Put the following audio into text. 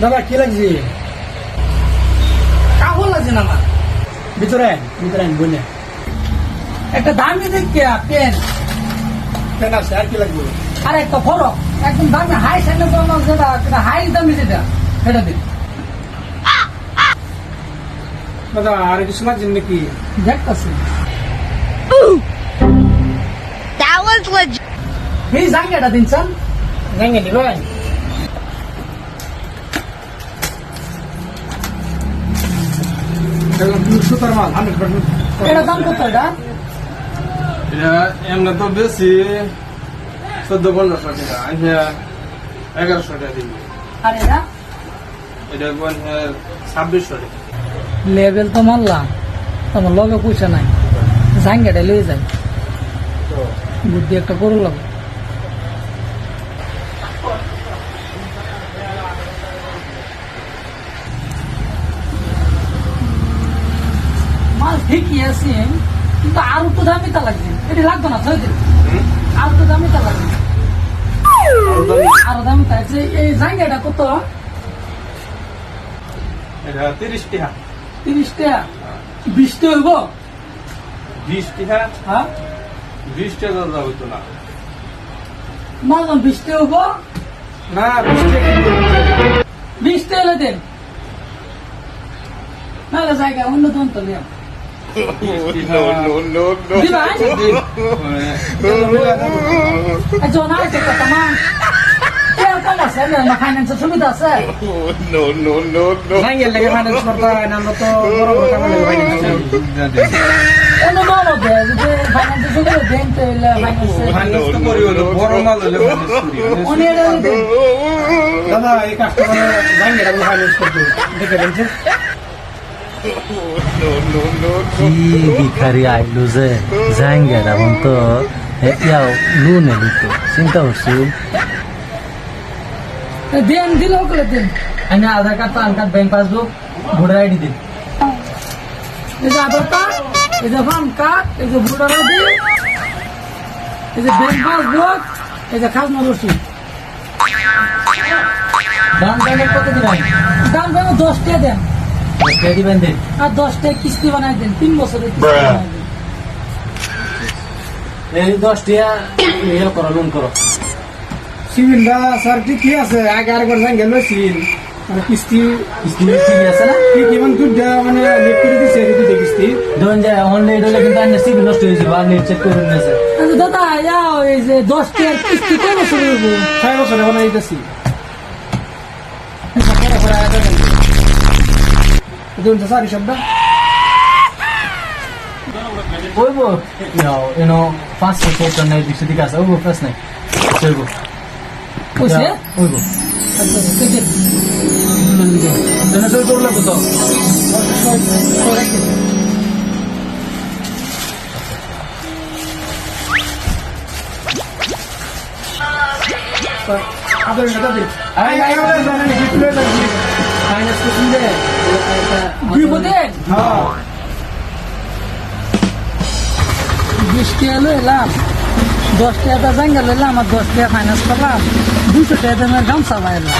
দাদা কি লাগছে? কাপড় লাগছে না আমার। ভিতরে ভিতরে বলে একটা দামি দেখে পেন। কেন আছে আর কি লাগবে? আর একটা ফরক। একদম দামি হাই স্যান্ডেল বানানো যেটা সেটা হাই দামি যেটা সেটা দিন দাদা আর কিছু লাগছে নাকি? দেখতেছি। That was legit. এই জাঙ্গাটা দিন চান জাঙ্গে নি ভাই সুতার মাল হান্ড্রেড পার্সেন্ট এটা দাম কত এটা? এটা এমনি তো বেশি চোদ্দ পনেরোশো টাকা আমি এগারোশো টাকা দিব। আর এটা? এটা ছাব্বিশশো টাকা। লেভেল তো মারলাম তোমার লগে পয়সা নাই। জাঙ্গাটা লয়ে যায় বুদ্ধি একটা করলাম। মাল ঠিকই আছে কিন্তু আর একটু দামি তা লাগবে। এটি লাগবে না ছয় দিন। আর একটু দামি তা লাগবে। আরও দামি? তা আছে। এই জায়গাটা কত? এটা তিরিশ টাকা তিরিশ টাকা বিশ টাকা হইব? বিশ টাকা হ্যাঁ? বিশ টাকা দাদা হইতো না। মালদম বিশ টাকা হইব? না বিশ টাকা বিশ টাকা দেন। নাহলে জায়গা অন্য দন তো নিয়ম দিবা একজন আছে কত মা এর কম আছে ফাইন্যান্সের সুবিধা আছে জাঙ্গে লেগে ফাইন্যান্স করতে হয় না তো বড় বড় টাকা লেগে ফাইন্যান্স অন্য দল দেয় যদি ফাইন্যান্সের সুবিধা দেন তো ফাইন্যান্সে ফাইন্যান্স তো করি হলো বড় মাল হলে ফাইন্যান্স করি অনেক দেন দাদা এই কাস্টমার জাঙ্গে ডাবল ফাইন্যান্স করতে দেখে দেন কি ভিখারি আইলো যে জাহাঙ্গীর এখন তো এতিয়াও লোন এলি তো চিন্তা করছি দেন দিলেও করে দেন আইনা Aadhaar card PAN card bank passbook voter ID দিন এই যে আধার কার্ড এই যে পান কার্ড এই যে ভোটার আইডি এই যে ব্যাংক পাসবুক এই যে খাজনা রসিদ ডাউন পেমেন্ট কত দিবেন দাম কেন দশ টাকা দেন দিন আর কিস্তি বানাই দেন তিন বছরের এই দশ ইয়ে করো লোন করো। সিভিলটা স্যার ঠিকই আছে? আগে লইছিল। মানে কিস্তি কিস্তি ঠিক আছে না? কি কিমান দুধ মানে করে দিছে কিস্তি। ধরুন যে এখন হলে কিন্তু আইনা সিবি নষ্ট হয়ে যাবে আর নেট চেক করে নিয়েছে আচ্ছা দাদা যাও এই যে দশ কিস্তি কয় বছর হইব ছয় বছরে বানাই দিতেছি দুটো সারি শব্দ ওইব এনো পাঁচ বছর নেই দুশো দিকে আছে ওইব প্রেস নাই ওইব কইছে ওইব আচ্ছা ঠিক আছে এনে সই করলে কত আদর নেতা দি আই আই আই জানেন ডিপ্লে লাগি ফাইনান্স করছেন যে বিপদে? হ্যাঁ বিশ টাকা লো এলাম দশ টাকা জাঙ্গা লইলাম আর দশ টাকা ফাইন্যান্স করলাম। দুশো টাকা দামের গামছা বাইলাম